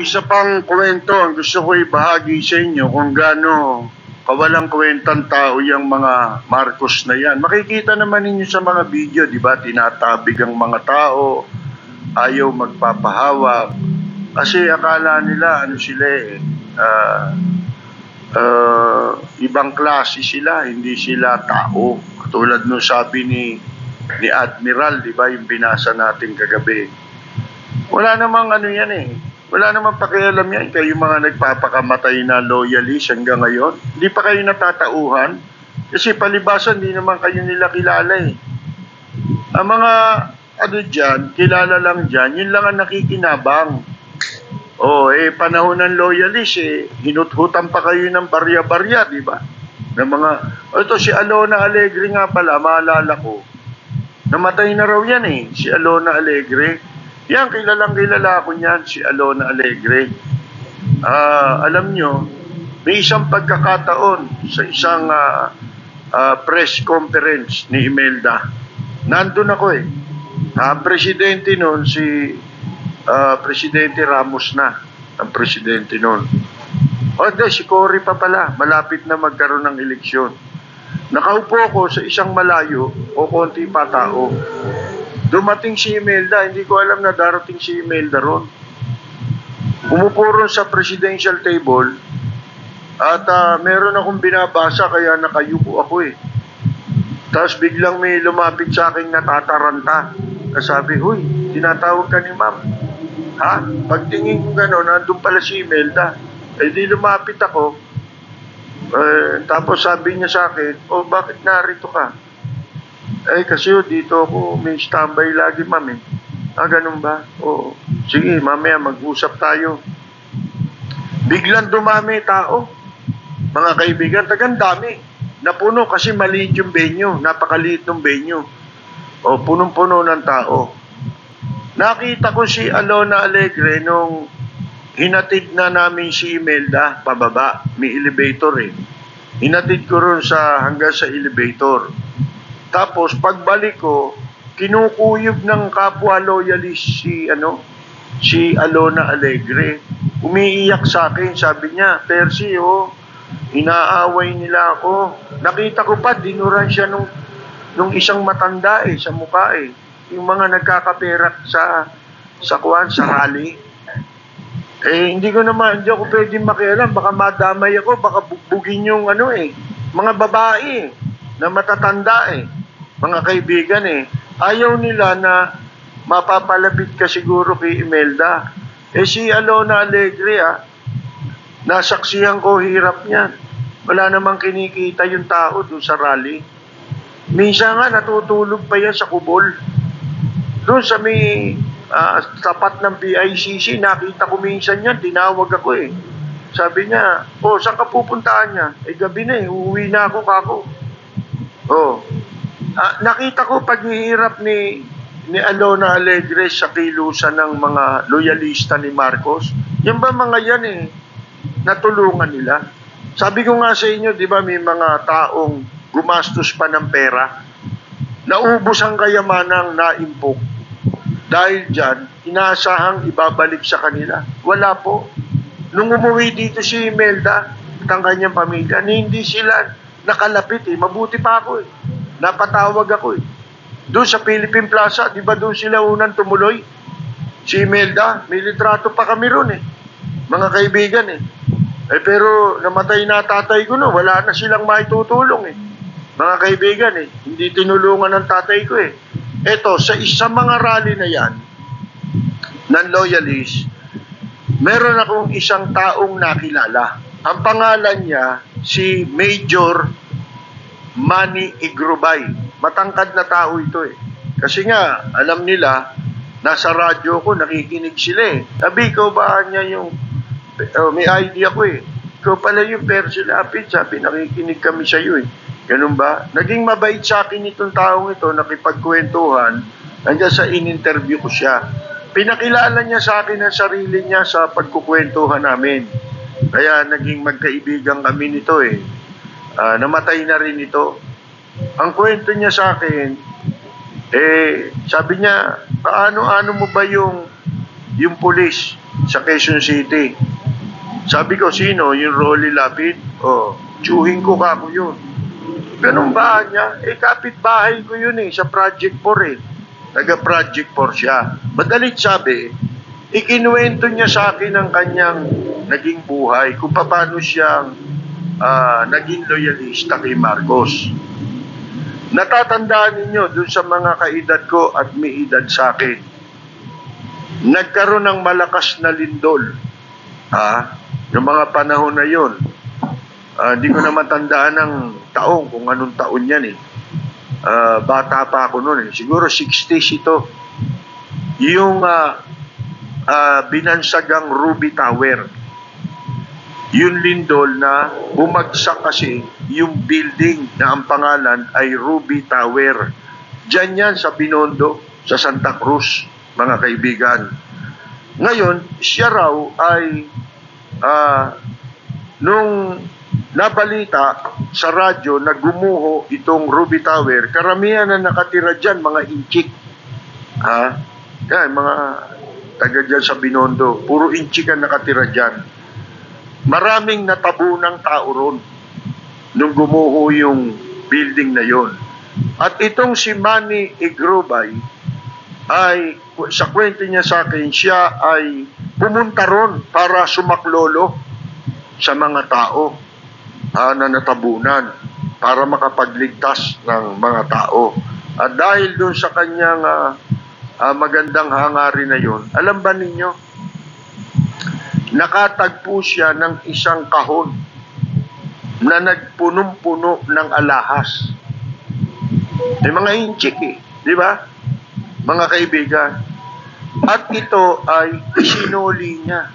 isa pang kwento ang gusto ko ibahagi sa inyo kung gaano kawalang kwentang tao yung mga Marcos na yan. Makikita naman ninyo sa mga video, di ba? Tinatabig ang mga tao, ayaw magpapahawak. Kasi akala nila, ano sila eh, ah, ah, ibang klase sila, hindi sila tao. Katulad nung sabi ni ni Admiral, di ba, yung binasa natin kagabi. Wala namang ano yan eh. Wala namang pakialam yan. Kayo mga nagpapakamatay na loyalist hanggang ngayon. Hindi pa kayo natatauhan. Kasi palibasan, hindi naman kayo nila kilala eh. Ang mga ano dyan, kilala lang dyan, yun lang ang nakikinabang. Oh, eh, panahon ng loyalist eh, hinuthutan pa kayo ng barya-barya, di ba? Ng mga, oh, ito si Alona Alegre nga pala, maalala ko. Namatay na raw yan eh, si Alona Alegre. Yan, kilalang kilala ko niyan, si Alona Alegre. Ah, alam nyo, may isang pagkakataon sa isang ah, ah, press conference ni Imelda. Nandun ako eh. Ang presidente noon si ah, Presidente Ramos na, ang presidente noon. O hindi, si Cory pa pala, malapit na magkaroon ng eleksyon. Nakaupo ko sa isang malayo o konti pa tao. Dumating si Imelda, hindi ko alam na darating si Imelda ron. Umupo ron sa presidential table at ah, meron akong binabasa kaya nakayuko ako eh. Tapos biglang may lumapit sa akin na tataranta. Sabi, huy, tinatawag ka ni ma'am. Ha? Pagtingin ko gano'n, nandun pala si Imelda. Eh di lumapit ako. Eh, tapos sabi niya sa akin, oh bakit narito ka? Eh kasi oh, dito ako may standby lagi ma'am eh. Ah, ganun ba? Oo. Sige, mamaya mag-usap tayo. Biglang dumami tao. Mga kaibigan, tagang dami. Napuno kasi maliit yung venue. Napakaliit ng venue. O, punong-puno ng tao. Nakita ko si Alona Alegre nung hinatid na namin si Imelda pababa. May elevator eh. Hinatid ko ron sa, hanggang sa elevator. Tapos pagbalik ko, kinukuyog ng kapwa loyalist si ano si Alona Alegre. Umiiyak sa akin, sabi niya, Percy, oh, inaaway nila ako. Nakita ko pa, dinuran siya nung, nung isang matanda eh, sa mukha eh. Yung mga nagkakaperak sa sa kuwan, sa rally. Eh, hindi ko naman, hindi ako pwedeng makialam. Baka madamay ako, baka bugbugin yung ano eh. Mga babae eh, na matatanda eh. Mga kaibigan eh. Ayaw nila na mapapalapit ka siguro kay Imelda. Eh si Alona Alegre ah, nasaksihan ko hirap niyan. Wala namang kinikita yung tao doon sa rally. Minsan nga natutulog pa yan sa kubol. Doon sa may ah, tapat ng PICC, nakita ko minsan yan, tinawag ako eh. Sabi niya, oh, saan ka pupuntahan niya? Eh, gabi na eh, uuwi na ako kako. Oh, Ah, nakita ko paghihirap ni ni Alona Alegre sa kilusan ng mga loyalista ni Marcos. Yan ba mga yan eh, natulungan nila? Sabi ko nga sa inyo, di ba may mga taong gumastos pa ng pera, naubos ang kayamanang naimpok. Dahil dyan, inaasahang ibabalik sa kanila. Wala po. Nung umuwi dito si Imelda at ang kanyang pamilya, hindi sila nakalapit eh. Mabuti pa ako eh. Napatawag ako eh. Doon sa Philippine Plaza, di ba doon sila unang tumuloy? Si Imelda, may litrato pa kami ron eh. Mga kaibigan eh. Eh pero namatay na tatay ko no, wala na silang maitutulong eh. Mga kaibigan eh, hindi tinulungan ng tatay ko eh. Eto, sa isang mga rally na yan, ng loyalist, meron akong isang taong nakilala. Ang pangalan niya, si Major Manny Igrubay. Matangkad na tao ito eh. Kasi nga, alam nila, nasa radyo ko, nakikinig sila eh. Sabi ko ba niya yung, oh, may idea ko eh. Ikaw pala yung Percy Lapid, sabi, nakikinig kami sa iyo eh. Ganun ba? Naging mabait sa akin itong taong ito, nakipagkwentuhan, hanggang sa in-interview ko siya. Pinakilala niya sa akin ang sarili niya sa pagkukwentuhan namin. Kaya naging magkaibigan kami nito eh. Ah, namatay na rin ito. Ang kwento niya sa akin, eh, sabi niya, paano-ano mo ba yung yung pulis? sa Quezon City. Sabi ko, sino? Yung Rolly Lapid? Oh, tsuhin ko kako yun. Ganun ba niya? Eh, kapitbahay ko yun eh, sa Project 4 eh. Taga-Project 4 siya. Madalit sabi, ikinuwento niya sa akin ang kanyang naging buhay, kung paano siyang ah, naging loyalista kay Marcos. Natatandaan ninyo dun sa mga kaedad ko at may edad sa akin. Nagkaroon ng malakas na lindol. Ha? Yung mga panahon na yon. Ah, Hindi ko na matandaan ng taong kung anong taon yan eh. Ah, bata pa ako noon eh. Siguro 60s ito. Yung ah, ah, binansagang Ruby Tower. Yung lindol na bumagsak kasi yung building na ang pangalan ay Ruby Tower. Diyan yan sa Binondo, sa Santa Cruz, mga kaibigan. Ngayon, siya raw ay ah, nung nabalita sa radyo na gumuho itong Ruby Tower, karamihan na nakatira dyan, mga inchik. Ha? Yan, mga taga dyan sa Binondo. Puro inchik ang nakatira dyan. Maraming natabo ng tao ron nung gumuho yung building na yon. At itong si Manny Igrobay ay sa kwento niya sa akin, siya ay pumunta ron para sumaklolo sa mga tao ah, na natabunan para makapagligtas ng mga tao. At dahil doon sa kanyang ah, ah, magandang hangarin na yon, alam ba ninyo, nakatagpo siya ng isang kahon na nagpunong-puno ng alahas. May mga inchik eh, di ba? Mga kaibigan. At ito ay isinuli niya.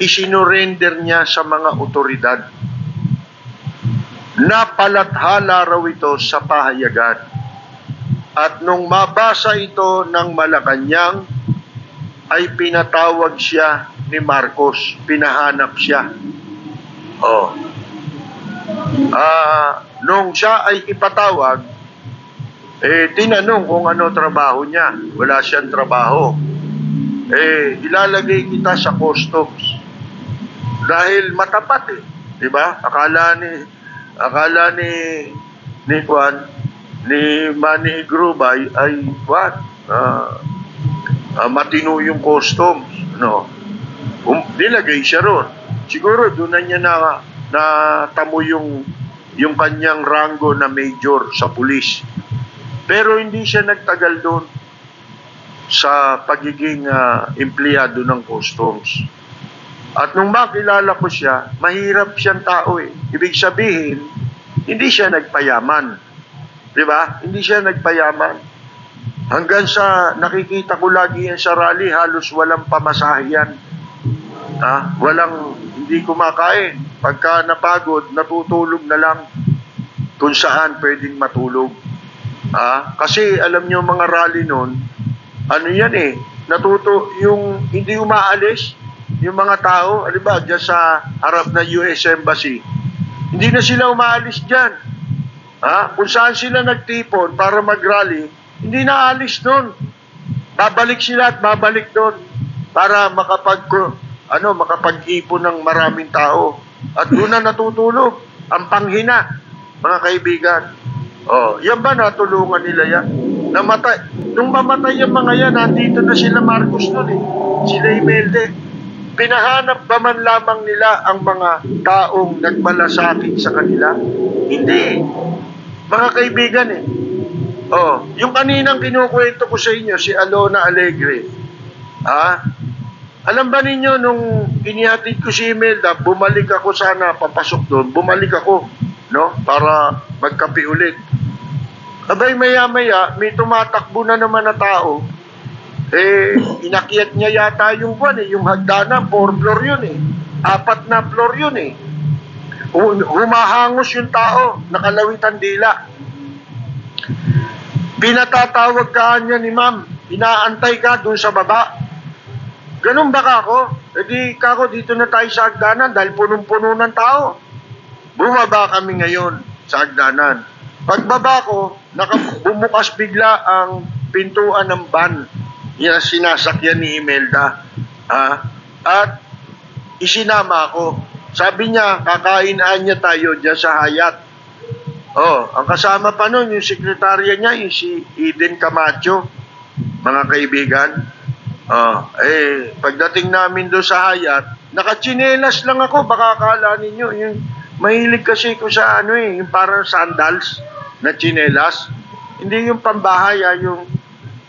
Isinorender niya sa mga otoridad. Napalathala raw ito sa pahayagan. At nung mabasa ito ng Malacanang, ay pinatawag siya ni Marcos. Pinahanap siya. Oh. Ah, nung siya ay ipatawag, eh, tinanong kung ano trabaho niya. Wala siyang trabaho. Eh, ilalagay kita sa customs. Dahil matapat eh. Di ba? Akala ni, akala ni, ni Juan, ni Manny Grubay ay, what? Ah, ah, matino yung customs. No? Um, nilagay siya ron. Siguro doon na niya na, na tamo yung, yung kanyang rango na major sa pulis. Pero hindi siya nagtagal doon sa pagiging ah, empleyado ng customs. At nung makilala ko siya, mahirap siyang tao eh. Ibig sabihin, hindi siya nagpayaman. Di ba? Hindi siya nagpayaman. Hanggang sa nakikita ko lagi yan sa rally, halos walang pamasahiyan. Ha? Walang, hindi kumakain. Pagka napagod, natutulog na lang kung saan pwedeng matulog. Ah, kasi alam niyo mga rally noon, ano yan eh, natuto yung hindi umaalis yung mga tao, alam ba, dyan sa harap ng US Embassy. Hindi na sila umaalis dyan. Ha? Kung saan sila nagtipon para mag-rally, hindi na alis doon. Babalik sila at babalik doon para makapag ano, makapag-ipon ng maraming tao. At doon na natutulog ang panghina, mga kaibigan. Oh, yan ba natulungan nila yan? Namatay. Nung mamatay yung mga yan, nandito na sila Marcos noon eh. Sila Imelda. Pinahanap ba man lamang nila ang mga taong nagmalasakit sa kanila? Hindi. Mga kaibigan eh. Oh, yung kaninang kinukwento ko sa inyo, si Alona Alegre. Ha? Alam ba ninyo, nung inihatid ko si Imelda, bumalik ako sana, papasok doon, bumalik ako, no? Para magkape ulit. Abay, maya-maya, may tumatakbo na naman na tao. Eh, inakyat niya yata yung kwan eh, yung hagdanan, four floor yun eh. Apat na floor yun eh. Hu- Humahangos yung tao, nakalawitan dila. Pinatatawag ka niya ni ma'am, inaantay ka dun sa baba. Ganun ba kako? E di kako dito na tayo sa hagdanan dahil punong-puno ng tao. Bumaba kami ngayon sa hagdanan. Pagbaba ko, bumukas bigla ang pintuan ng van. Yan sinasakyan ni Imelda. Ha? at isinama ako. Sabi niya, kakainaan niya tayo dyan sa Hayat. Oh, ang kasama pa nun, yung sekretarya niya, yung si Eden Camacho, mga kaibigan. Oh, eh, pagdating namin doon sa Hayat, nakachinelas lang ako, baka akala ninyo, yung mahilig kasi ko sa ano eh, yung parang sandals na chinelas. Hindi yung pambahay, ah, yung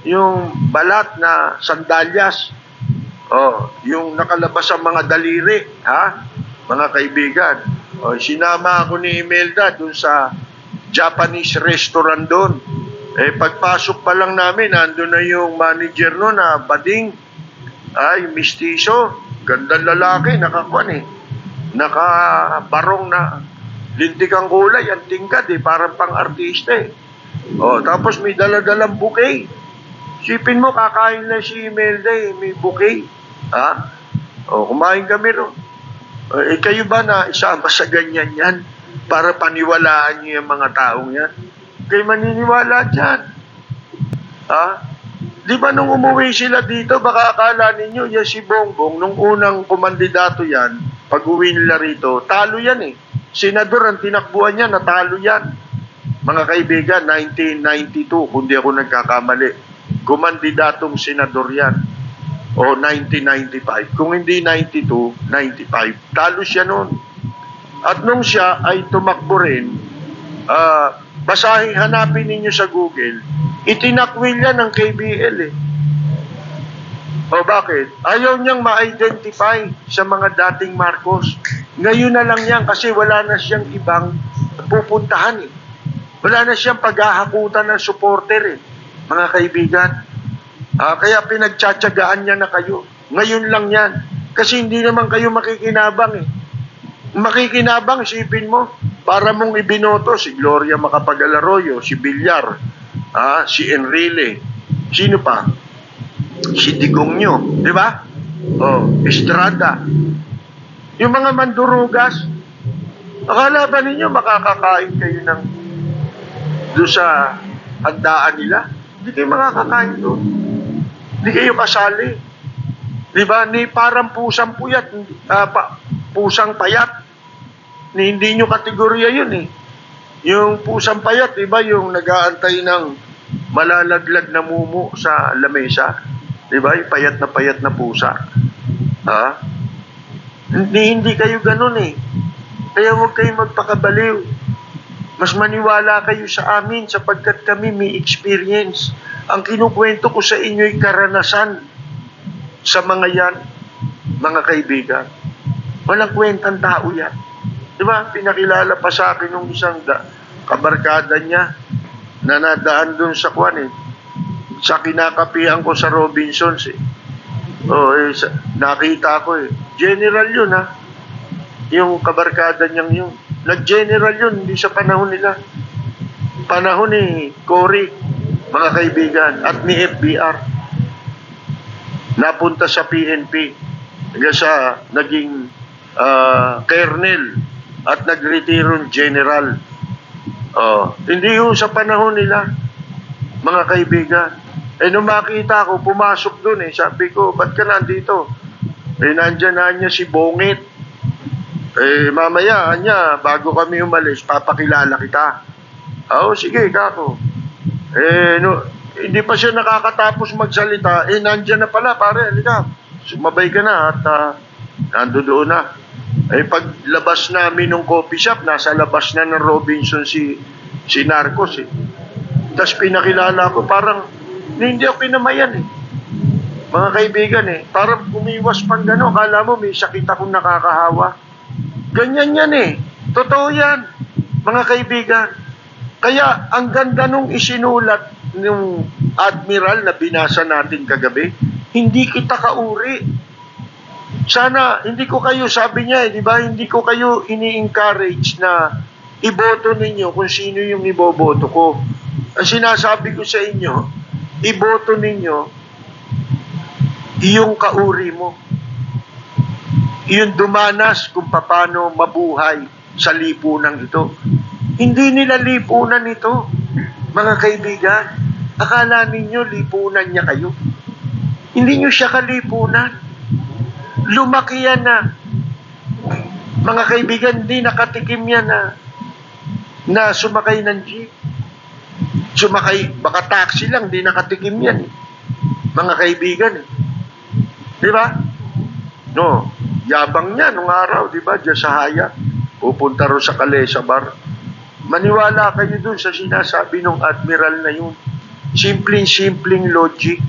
yung balat na sandalyas. Oh, yung nakalabas ang mga daliri, ha? Mga kaibigan. Oh, sinama ako ni Imelda dun sa Japanese restaurant doon. Eh, pagpasok pa lang namin, nandun na yung manager no na bading. Ay, mistiso. Gandang lalaki, nakakuan eh. Nakabarong na lintik ang kulay, ang tingkad eh, parang pang artista eh. Oh, tapos may daladalang bouquet. Sipin mo, kakain na si Imelda eh, may bouquet. Ha? O, kumain kami ro. Eh, kayo ba na isama sa ganyan yan para paniwalaan niyo yung mga taong yan? Kayo maniniwala dyan. Ha? Di ba nung umuwi sila dito, baka akala ninyo, yan si Bongbong, nung unang kumandidato yan, pag uwi nila rito, talo yan eh. Senador ang tinakbuhan niya, natalo yan. Mga kaibigan, 1992, kung ako nagkakamali, kumandidatong senador yan. O 1995. Kung hindi 92, 95. Talo siya noon. At nung siya ay tumakbo rin, ah, basahin, hanapin ninyo sa Google, itinakwil yan ng KBL eh. O bakit? Ayaw niyang ma-identify sa mga dating Marcos. Ngayon na lang yan kasi wala na siyang ibang pupuntahan eh. Wala na siyang paghahakutan ng supporter eh, mga kaibigan. Ah, kaya pinagtsatsagaan niya na kayo. Ngayon lang yan. Kasi hindi naman kayo makikinabang eh. Makikinabang, isipin mo, para mong ibinoto si Gloria Macapagal Arroyo, si Villar, ah, si Enrile, sino pa? Si Digongyo, di ba? Oh, Estrada. Yung mga mandurugas, akala ba ninyo makakakain kayo ng doon sa handaan nila? Hindi kayo makakakain doon. Hindi kayo kasali. Di ba? Ni parang pusang puyat, ah, pa, pusang payat. Hindi nyo kategorya yun eh. Yung pusang payat, di ba? Yung nag-aantay ng malalaglag na mumu sa lamesa. Di ba? Yung payat na payat na pusa. Ha? Hindi, hindi kayo ganun eh. Kaya huwag kayong magpakabaliw. Mas maniwala kayo sa amin sapagkat kami may experience. Ang kinukwento ko sa inyo ay karanasan sa mga yan, mga kaibigan. Walang kwentang tao yan. Di ba? Pinakilala pa sa akin nung isang da, kabarkada niya na nadaan doon sa kwan eh. Sa kinakapihan ko sa Robinsons eh. Oh, eh, sa, nakita ko eh. General yun ha. Yung kabarkada niyang yun. Nag-general yun, hindi sa panahon nila. Panahon ni Cory, mga kaibigan, at ni FBR. Napunta sa PNP. Hanggang sa naging ah, colonel at nagretirong general. Oh, hindi yung sa panahon nila, mga kaibigan. Eh, nung makita ko, pumasok dun eh. Sabi ko, ba't ka nandito? Eh, nandyan na niya si Bongit. Eh, mamaya, anya, bago kami umalis, papakilala kita. Oo, sige, kako. Eh, no, hindi pa siya nakakatapos magsalita. Eh, nandyan na pala, pare, halika. Sumabay ka na at uh, nando doon na. Eh, paglabas namin ng coffee shop, nasa labas na ng Robinson si, si Narcos eh. Tapos pinakilala ko, parang, hindi ako pinamayan eh. Mga kaibigan eh, parang umiwas pang gano'n. Kala mo may sakit akong nakakahawa. Ganyan yan eh. Totoo yan, mga kaibigan. Kaya ang ganda nung isinulat ng admiral na binasa natin kagabi, hindi kita kauri. Sana hindi ko kayo, sabi niya eh, di ba, hindi ko kayo ini-encourage na iboto ninyo kung sino yung iboboto ko. Ang sinasabi ko sa inyo, iboto ninyo iyong kauri mo. Iyong dumanas kung paano mabuhay sa lipunan ito. Hindi nila lipunan ito, mga kaibigan. Akala ninyo lipunan niya kayo. Hindi nyo siya kalipunan. Lumaki yan na. Mga kaibigan, di nakatikim yan na na sumakay ng jeep. Sumakay, baka taxi lang, di nakatikim yan. eh. Mga kaibigan. Eh. Di ba? No, yabang niya nung araw, di ba? Diyan sa Haya. Pupunta ro sa Kalesa Bar. Maniwala kayo dun sa sinasabi ng admiral na yun. Simpleng-simpleng logic.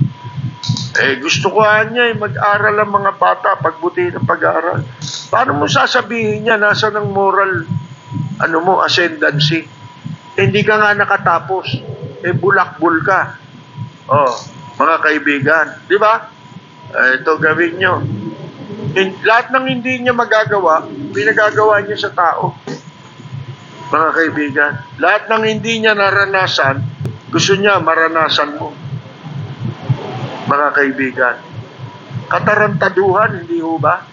Eh, gusto ko niya eh, mag-aral ang mga bata, pagbuti ng pag-aaral. Paano mo sasabihin niya, nasa ng moral, ano mo, ascendancy? Eh, hindi ka nga nakatapos. Eh, bulakbul ka. Oh, mga kaibigan. Di ba? Eh, ito gawin nyo. In, lahat ng hindi niya magagawa, pinagagawa niya sa tao. Mga kaibigan. Lahat ng hindi niya naranasan, gusto niya maranasan mo mga kaibigan. Katarantaduhan, hindi ho ba?